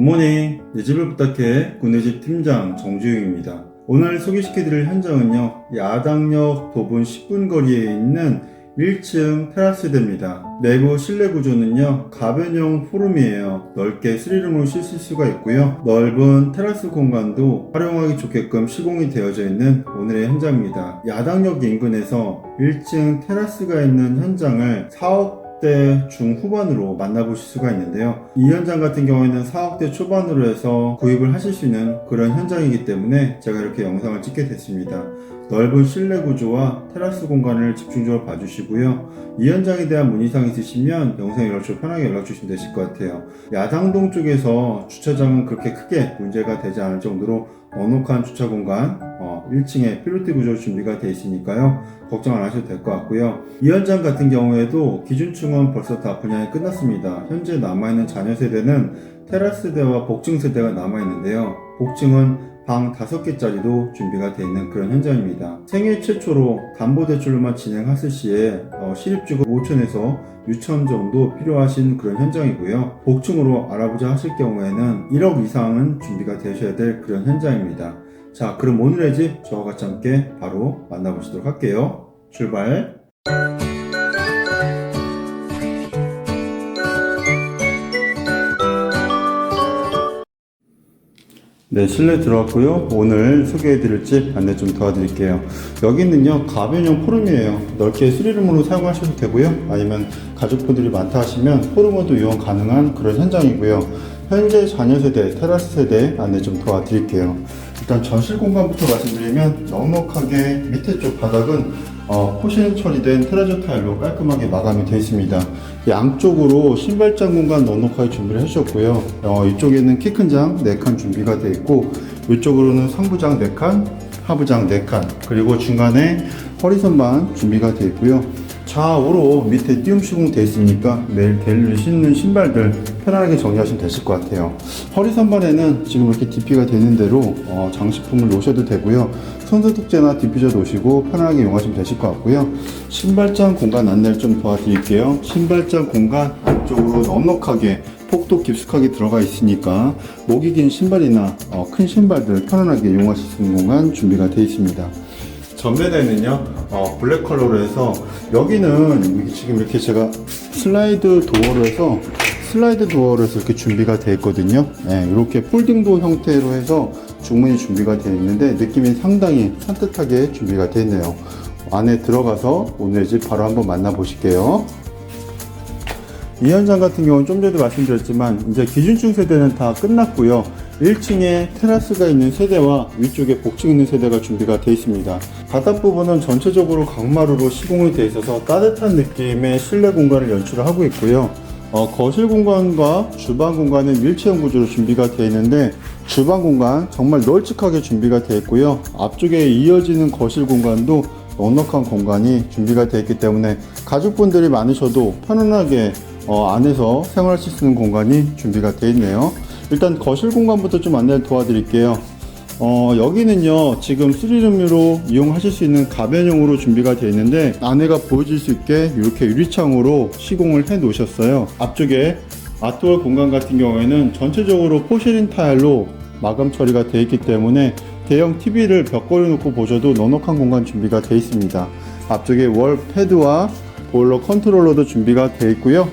굿모닝 내집을 부탁해 구내집 팀장 정주영입니다. 오늘 소개시켜드릴 현장은요 야당역 도분 10분 거리에 있는 1층 테라스대입니다. 내부 실내 구조는요 가변형 포룸이에요. 넓게 스리룸을 쉴 수가 있고요 넓은 테라스 공간도 활용하기 좋게끔 시공이 되어져 있는 오늘의 현장입니다. 야당역 인근에서 1층 테라스가 있는 현장을 사업 40대 중후반으로 만나보실 수가 있는데요. 이 현장 같은 경우에는 4억대 초반으로 해서 구입을 하실 수 있는 그런 현장이기 때문에 제가 이렇게 영상을 찍게 됐습니다. 넓은 실내 구조와 테라스 공간을 집중적으로 봐주시고요. 이 현장에 대한 문의사항 있으시면 영상 연락처 편하게 연락 주시면 되실 것 같아요. 야당동 쪽에서 주차장은 그렇게 크게 문제가 되지 않을 정도로 넉넉한 주차 공간, 어, 1층에 필로티 구조 준비가 되어 있으니까요. 걱정 안 하셔도 될 것 같고요. 이 현장 같은 경우에도 기준층은 벌써 다 분양이 끝났습니다. 현재 남아있는 잔여 세대는 테라스대와 복층 세대가 남아있는데요. 복층은 방 5개짜리도 준비가 되어 있는 그런 현장입니다. 생애 최초로 담보대출로만 진행하실 시에 어, 실입주금 5천에서 6천 정도 필요하신 그런 현장이고요. 복층으로 알아보자 하실 경우에는 1억 이상은 준비가 되셔야 될 그런 현장입니다. 자, 그럼 오늘의 집 저와 같이 함께 바로 만나보시도록 할게요. 출발! 네, 실내 들어왔고요. 오늘 소개해드릴 집 안내 좀 도와드릴게요. 여기는요, 가변형 포룸이에요. 넓게 스리룸으로 사용하셔도 되고요. 아니면 가족분들이 많다 하시면 포룸으로도 이용 가능한 그런 현장이고요. 현재 자녀 세대, 테라스 세대 안내 좀 도와드릴게요. 일단 전실 공간부터 말씀드리면 넉넉하게 밑에 쪽 바닥은 어, 포션 처리된 테라조 타일로 깔끔하게 마감이 되어 있습니다. 양쪽으로 신발장 공간 넉넉하게 준비를 해주셨고요. 어, 이쪽에는 키 큰 장 4칸 준비가 되어 있고 이쪽으로는 상부장 4칸, 하부장 4칸 그리고 중간에 허리선반 준비가 되어 있고요. 좌우로 밑에 띄움 시공 되어 있으니까 매일 데일리 신는 신발들 편안하게 정리하시면 되실 것 같아요. 허리 선반에는 지금 이렇게 DP가 되는 대로 어, 장식품을 놓으셔도 되고요. 손소독제나 디퓨저 놓으시고 편안하게 이용하시면 되실 것 같고요. 신발장 공간 안내를 좀 도와드릴게요. 신발장 공간 안쪽으로 넉넉하게 폭도 깊숙하게 들어가 있으니까 목이 긴 신발이나 어, 큰 신발들 편안하게 이용하실 수 있는 공간 준비가 되어 있습니다. 전면에는요 어, 블랙 컬러로 해서 여기는 여기 지금 이렇게 제가 슬라이드 도어로 해서 슬라이드 도어로 해서 이렇게 준비가 되어 있거든요 네, 이렇게 폴딩도 형태로 해서 중문이 준비가 되어 있는데 느낌이 상당히 산뜻하게 준비가 되어 있네요 안에 들어가서 오늘 집 바로 한번 만나보실게요 이 현장 같은 경우는 좀 전에도 말씀드렸지만 이제 기준층 세대는 다 끝났고요. 1층에 테라스가 있는 세대와 위쪽에 복층 있는 세대가 준비가 되어 있습니다. 바닥 부분은 전체적으로 강마루로 시공이 되어 있어서 따뜻한 느낌의 실내 공간을 연출을 하고 있고요. 어, 거실 공간과 주방 공간은 일체형 구조로 준비가 되어 있는데 주방 공간 정말 널찍하게 준비가 되어 있고요. 앞쪽에 이어지는 거실 공간도 넉넉한 공간이 준비가 되어 있기 때문에 가족분들이 많으셔도 편안하게 어, 안에서 생활하실 수 있는 공간이 준비가 되어 있네요. 일단 거실 공간부터 좀 안내를 도와드릴게요. 어, 여기는요, 지금 3룸으로 이용하실 수 있는 가변형으로 준비가 되어 있는데, 안에가 보여질 수 있게 이렇게 유리창으로 시공을 해 놓으셨어요. 앞쪽에 아트월 공간 같은 경우에는 전체적으로 포시린 타일로 마감 처리가 되어 있기 때문에 대형 TV를 벽걸이 놓고 보셔도 넉넉한 공간 준비가 되어 있습니다. 앞쪽에 월 패드와 보일러 컨트롤러도 준비가 되어 있고요.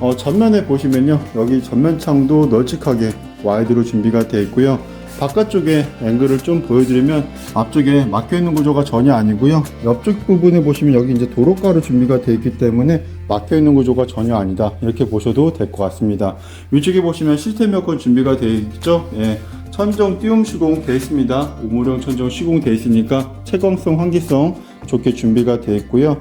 어, 전면에 보시면요 여기 전면창도 널찍하게 와이드로 준비가 되어 있고요 바깥쪽에 앵글을 좀 보여드리면 앞쪽에 막혀 있는 구조가 전혀 아니고요. 옆쪽 부분에 보시면 여기 이제 도로가로 준비가 되어 있기 때문에 막혀 있는 구조가 전혀 아니다. 이렇게 보셔도 될 것 같습니다. 위쪽에 보시면 시스템 에어컨 준비가 되어 있죠? 예. 천정 띄움 시공 되어 있습니다. 우물형 천정 시공 되어 있으니까 채광성 환기성 좋게 준비가 되어 있고요.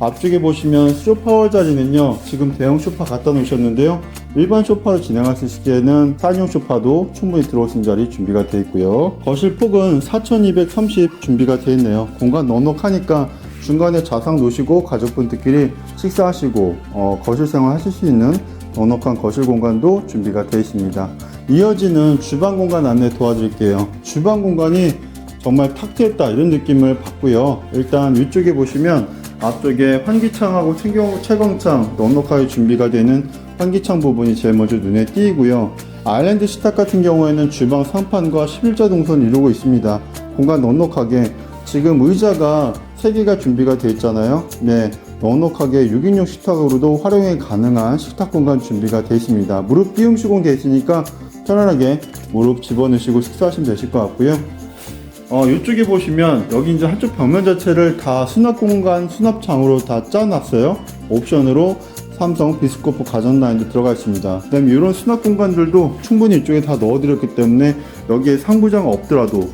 앞쪽에 보시면 소파 자리는요 지금 대형 소파 갖다 놓으셨는데요. 일반 소파로 진행하실 시기에는 4인용 소파도 충분히 있는 자리 준비가 되어 있고요. 거실 폭은 4230 준비가 되어 있네요. 공간 넉넉하니까 중간에 좌상 놓으시고 가족분들끼리 식사하시고 어, 거실 생활 하실 수 있는 넉넉한 거실 공간도 준비가 되어 있습니다 이어지는 주방 공간 안내 도와드릴게요 주방 공간이 정말 탁 트였다 이런 느낌을 받고요 일단 위쪽에 보시면 앞쪽에 환기창하고 채경, 채광창 넉넉하게 준비가 되는 환기창 부분이 제일 먼저 눈에 띄고요. 아일랜드 식탁 같은 경우에는 주방 상판과 11자 동선을 이루고 있습니다. 공간 넉넉하게 지금 의자가 3개가 준비가 되어 있잖아요. 네, 넉넉하게 6인용 식탁으로도 활용이 가능한 식탁 공간 준비가 되어 있습니다. 무릎 비움 시공 되어 있으니까 편안하게 무릎 집어넣으시고 식사하시면 되실 것 같고요. 어, 이쪽에 보시면 여기 이제 한쪽 벽면 자체를 다 수납 공간 수납장으로 다 짜놨어요. 옵션으로 삼성 비스코프 가전 라인도 들어가 있습니다. 그다음에 이런 수납 공간들도 충분히 이쪽에 다 넣어드렸기 때문에 여기에 상부장 없더라도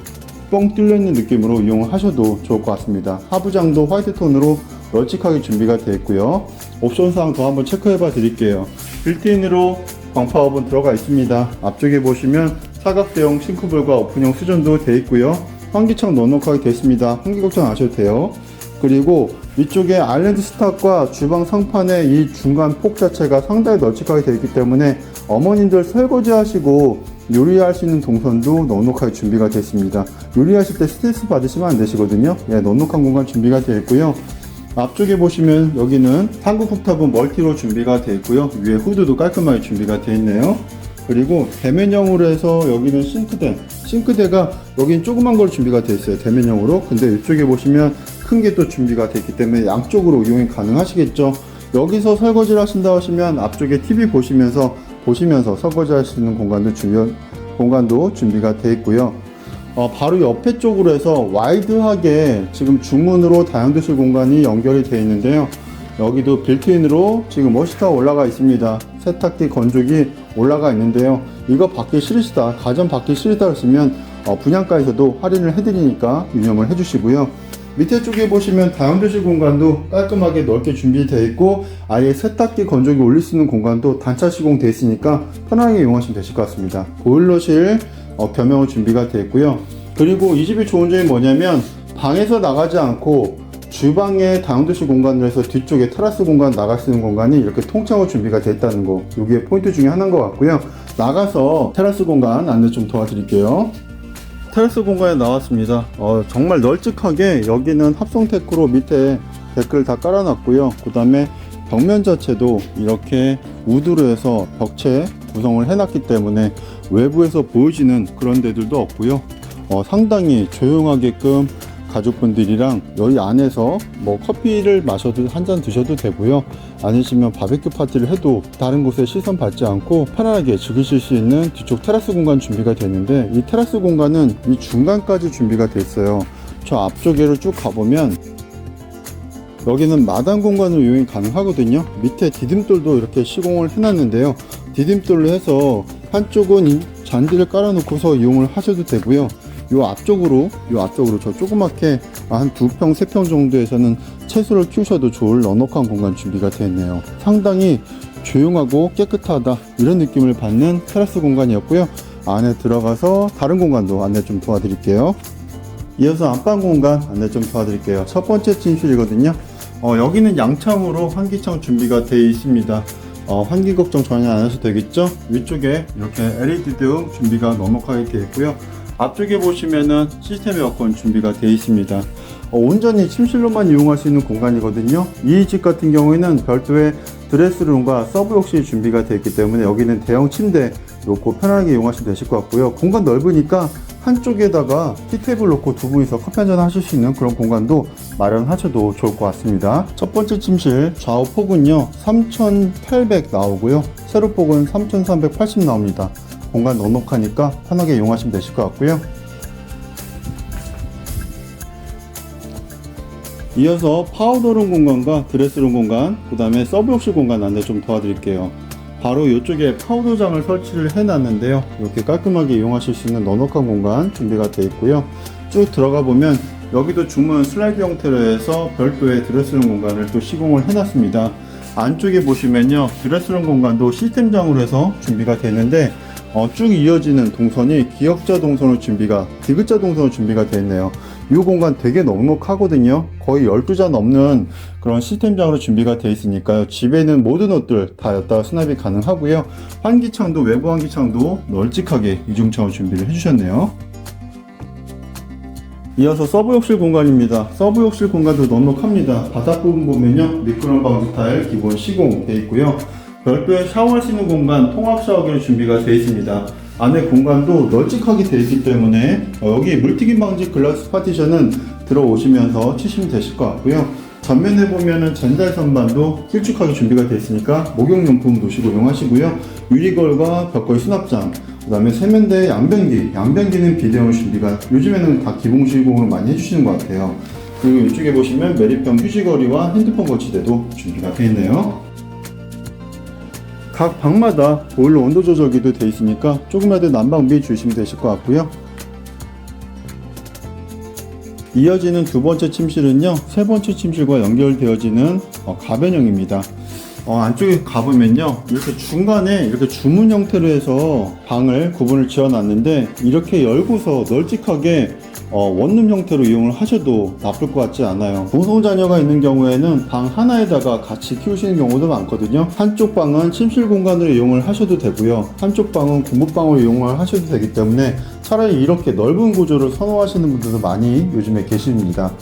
뻥 뚫려 있는 느낌으로 이용하셔도 좋을 것 같습니다. 하부장도 화이트 톤으로 널찍하게 준비가 되어 있고요. 옵션 사항 더 한번 체크해 봐 드릴게요. 빌트인으로 광파업은 들어가 있습니다. 앞쪽에 보시면 사각대형 싱크볼과 오픈형 수전도 되어 있고요. 환기창 넉넉하게 되어 있습니다. 환기 걱정 안 하셔도 돼요. 그리고 위쪽에 아일랜드 스탁과 주방 상판의 이 중간 폭 자체가 상당히 널찍하게 되어 있기 때문에 어머님들 설거지 하시고 요리할 수 있는 동선도 넉넉하게 준비가 되어 있습니다. 요리하실 때 스트레스 받으시면 안 되시거든요. 예, 넉넉한 공간 준비가 되어 있고요. 앞쪽에 보시면 여기는 한국 쿡탑은 멀티로 준비가 되어 있고요. 위에 후드도 깔끔하게 준비가 되어 있네요. 그리고 대면형으로 해서 여기는 싱크대. 싱크대가 여기는 조그만 걸 준비가 되어 있어요. 대면형으로. 근데 이쪽에 보시면 큰 게 또 준비가 되어 있기 때문에 양쪽으로 이용이 가능하시겠죠. 여기서 설거지를 하신다 하시면 앞쪽에 TV 보시면서 보시면서 설거지 할 수 있는 공간도 준비, 공간도 준비가 되어 있고요. 어, 바로 옆에 쪽으로 해서 와이드하게 지금 중문으로 다용도실 공간이 연결이 되어 있는데요. 여기도 빌트인으로 지금 멋있다 올라가 있습니다. 세탁기 건조기 올라가 있는데요. 이거 받기 싫으시다, 가전 받기 싫다 하시면 어, 분양가에서도 할인을 해드리니까 유념을 해주시고요. 밑에 쪽에 보시면 다용도실 공간도 깔끔하게 넓게 준비되어 있고 아예 세탁기 건조기 올릴 수 있는 공간도 단차 시공되어 있으니까 편하게 이용하시면 되실 것 같습니다. 보일러실 어, 겸용으로 준비가 되어 있고요. 그리고 이 집이 좋은 점이 뭐냐면 방에서 나가지 않고 주방에 다용도실 공간을 해서 뒤쪽에 테라스 공간 나갈 수 있는 공간이 이렇게 통창으로 준비가 되어 있다는 거 이게 포인트 중에 하나인 것 같고요. 나가서 테라스 공간 안내 좀 도와드릴게요. 테라스 공간에 나왔습니다. 어, 정말 널찍하게 여기는 합성 테크로 밑에 데크를 다 깔아놨고요. 그 다음에 벽면 자체도 이렇게 우드로 해서 벽체 구성을 해놨기 때문에 외부에서 보여지는 그런 데들도 없고요. 어, 상당히 조용하게끔 가족분들이랑 여기 안에서 뭐 커피를 마셔도 한 잔 드셔도 되고요. 아니시면 바베큐 파티를 해도 다른 곳에 시선 받지 않고 편안하게 즐기실 수 있는 뒤쪽 테라스 공간 준비가 되는데 이 테라스 공간은 이 중간까지 준비가 돼 있어요. 저 앞쪽에를 쭉 가보면 여기는 마당 공간으로 이용이 가능하거든요. 밑에 디딤돌도 이렇게 시공을 해놨는데요. 디딤돌로 해서 한쪽은 이 잔디를 깔아놓고서 이용을 하셔도 되고요. 요 앞쪽으로, 요 앞쪽으로 저 조그맣게 한 두 평, 세 평 정도에서는 채소를 키우셔도 좋을 넉넉한 공간 준비가 되어 있네요. 상당히 조용하고 깨끗하다 이런 느낌을 받는 테라스 공간이었고요. 안에 들어가서 다른 공간도 안내 좀 도와드릴게요. 이어서 안방 공간 안내 좀 도와드릴게요. 첫 번째 침실이거든요. 어, 여기는 양창으로 환기창 준비가 되어 있습니다. 어, 환기 걱정 전혀 안 하셔도 되겠죠? 위쪽에 이렇게 LED 등 준비가 넉넉하게 되어 있고요. 앞쪽에 보시면은 시스템 에어컨 준비가 되어 있습니다. 어, 온전히 침실로만 이용할 수 있는 공간이거든요. 이 집 같은 경우에는 별도의 드레스룸과 서브욕실이 준비가 되어 있기 때문에 여기는 대형 침대 놓고 편하게 이용하시면 되실 것 같고요. 공간 넓으니까 한쪽에다가 티테이블 놓고 두 분이서 커피 한잔 하실 수 있는 그런 공간도 마련하셔도 좋을 것 같습니다. 첫 번째 침실 좌우 폭은요 3,800 나오고요. 세로 폭은 3,380 나옵니다. 공간 넉넉하니까 편하게 이용하시면 되실 것 같고요. 이어서 파우더룸 공간과 드레스룸 공간, 그 다음에 서브욕실 공간 안내 좀 도와드릴게요. 바로 이쪽에 파우더장을 설치를 해놨는데요. 이렇게 깔끔하게 이용하실 수 있는 넉넉한 공간 준비가 되어 있고요. 쭉 들어가 보면 여기도 주문 슬라이드 형태로 해서 별도의 드레스룸 공간을 또 시공을 해놨습니다. 안쪽에 보시면요. 드레스룸 공간도 시스템장으로 해서 준비가 되는데 어, 쭉 이어지는 동선이 기역자 동선으로 준비가, 디귿자 동선으로 준비가 되어 있네요. 이 공간 되게 넉넉하거든요. 거의 12자 넘는 그런 시스템장으로 준비가 되어 있으니까요. 집에는 모든 옷들 다 였다가 수납이 가능하고요. 환기창도, 외부 환기창도 널찍하게 이중창으로 준비를 해주셨네요. 이어서 서브 욕실 공간입니다. 서브 욕실 공간도 넉넉합니다. 바닥 부분 보면요. 미끄럼 방지 타일 기본 시공 되어 있고요. 별도의 샤워할 수 있는 공간 통합 샤워기로 준비가 되어 있습니다. 안에 공간도 널찍하게 되어 있기 때문에 어, 여기 물튀김 방지 글라스 파티션은 들어오시면서 치시면 되실 것 같고요. 전면에 보면은 젠달 선반도 길쭉하게 준비가 되어 있으니까 목욕용품 놓으시고 이용하시고요. 유리걸과 벽걸 수납장, 그 다음에 세면대 양변기, 양변기는 비대용 준비가 요즘에는 다 기본 시공으로 많이 해주시는 것 같아요. 그리고 이쪽에 보시면 메리평 휴지거리와 핸드폰 거치대도 준비가 되어 있네요. 각 방마다 보일러 온도 조절기도 되어 있으니까 조금이라도 난방비 주시면 되실 것 같고요. 이어지는 두 번째 침실은요, 세 번째 침실과 연결되어지는 어, 가변형입니다. 어, 안쪽에 가보면요, 이렇게 중간에 이렇게 주문 형태로 해서 방을 구분을 지어 놨는데, 이렇게 열고서 널찍하게 어, 원룸 형태로 이용을 하셔도 나쁠 것 같지 않아요. 동성 자녀가 있는 경우에는 방 하나에다가 같이 키우시는 경우도 많거든요. 한쪽 방은 침실 공간으로 이용을 하셔도 되고요. 한쪽 방은 공부방으로 이용을 하셔도 되기 때문에 차라리 이렇게 넓은 구조를 선호하시는 분들도 많이 요즘에 계십니다.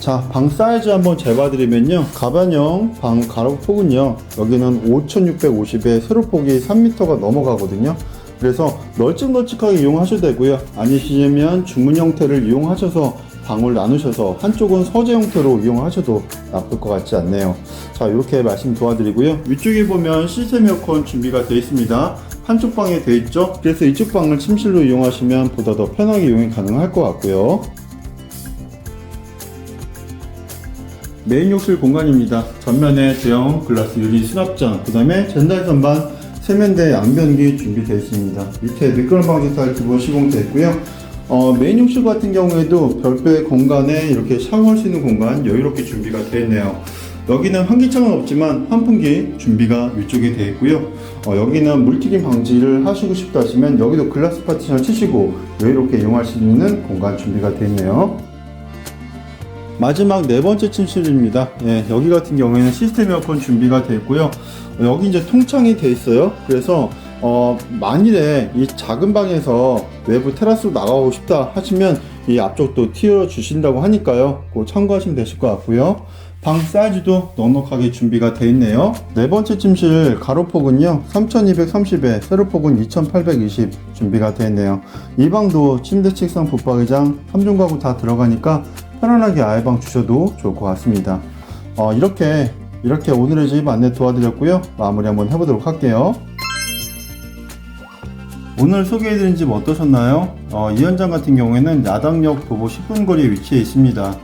자, 방 사이즈 한번 재봐드리면요. 가변형 방 가로 폭은요. 여기는 5650에 세로폭이 3m가 넘어가거든요. 그래서 널찍널찍하게 이용하셔도 되고요. 아니시면 주문 형태를 이용하셔서 방을 나누셔서 한쪽은 서재 형태로 이용하셔도 나쁠 것 같지 않네요. 자, 이렇게 말씀 도와드리고요. 위쪽에 보면 시스템 에어컨 준비가 되어 있습니다. 한쪽 방에 되어 있죠. 그래서 이쪽 방을 침실로 이용하시면 보다 더 편하게 이용이 가능할 것 같고요. 메인 욕실 공간입니다. 전면에 대형 글라스 유리 수납장, 그 다음에 젠달 선반, 세면대 양변기 준비되어 있습니다. 밑에 미끄럼 방지 타일 기본 시공되어 있고요. 어, 메인 욕실 같은 경우에도 별도의 공간에 이렇게 샤워할 수 있는 공간 여유롭게 준비가 되어 있네요. 여기는 환기창은 없지만 환풍기 준비가 위쪽에 되어 있고요. 어, 여기는 물튀김 방지를 하시고 싶다 하시면 여기도 글라스 파티션을 치시고 여유롭게 이용할 수 있는 공간 준비가 되어 있네요. 마지막 네 번째 침실입니다. 예, 여기 같은 경우에는 시스템 에어컨 준비가 되어 있고요. 어, 여기 이제 통창이 되어 있어요. 그래서 어, 만일에 이 작은 방에서 외부 테라스로 나가고 싶다 하시면 이 앞쪽도 튀어 주신다고 하니까요. 그 참고하시면 되실 것 같고요. 방 사이즈도 넉넉하게 준비가 되어 있네요. 네 번째 침실 가로폭은요 3230에 세로폭은 2820 준비가 되어 있네요. 이 방도 침대, 책상, 붙박이장, 3중 가구 다 들어가니까 편안하게 아이방 주셔도 좋을 것 같습니다. 어, 이렇게 이렇게 오늘의 집 안내 도와드렸고요. 마무리 한번 해보도록 할게요. 오늘 소개해드린 집 어떠셨나요? 어, 이 현장 같은 경우에는 야당역 도보 10분 거리에 위치해 있습니다.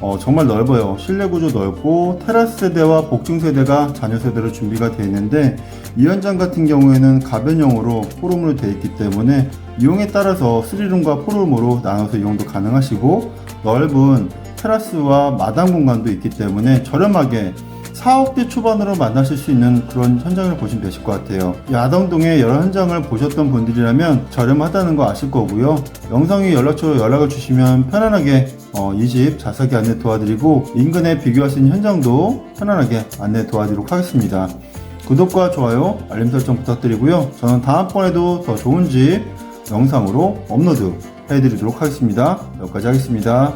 어, 정말 넓어요. 실내 구조 넓고 테라스 세대와 복층 세대가 자녀 세대로 준비가 되어 있는데 이 현장 같은 경우에는 가변형으로 포룸으로 되어 있기 때문에 이용에 따라서 3룸과 포룸으로 나눠서 이용도 가능하시고 넓은 테라스와 마당 공간도 있기 때문에 저렴하게 4억대 초반으로 만나실 수 있는 그런 현장을 보시면 되실 것 같아요. 야당동의 여러 현장을 보셨던 분들이라면 저렴하다는 거 아실 거고요. 영상 위 연락처로 연락을 주시면 편안하게 어, 이 집 자세하게 안내 도와드리고 인근에 비교할 수 있는 현장도 편안하게 안내 도와드리도록 하겠습니다. 구독과 좋아요, 알림 설정 부탁드리고요. 저는 다음번에도 더 좋은 집 영상으로 업로드 해드리도록 하겠습니다. 여기까지 하겠습니다.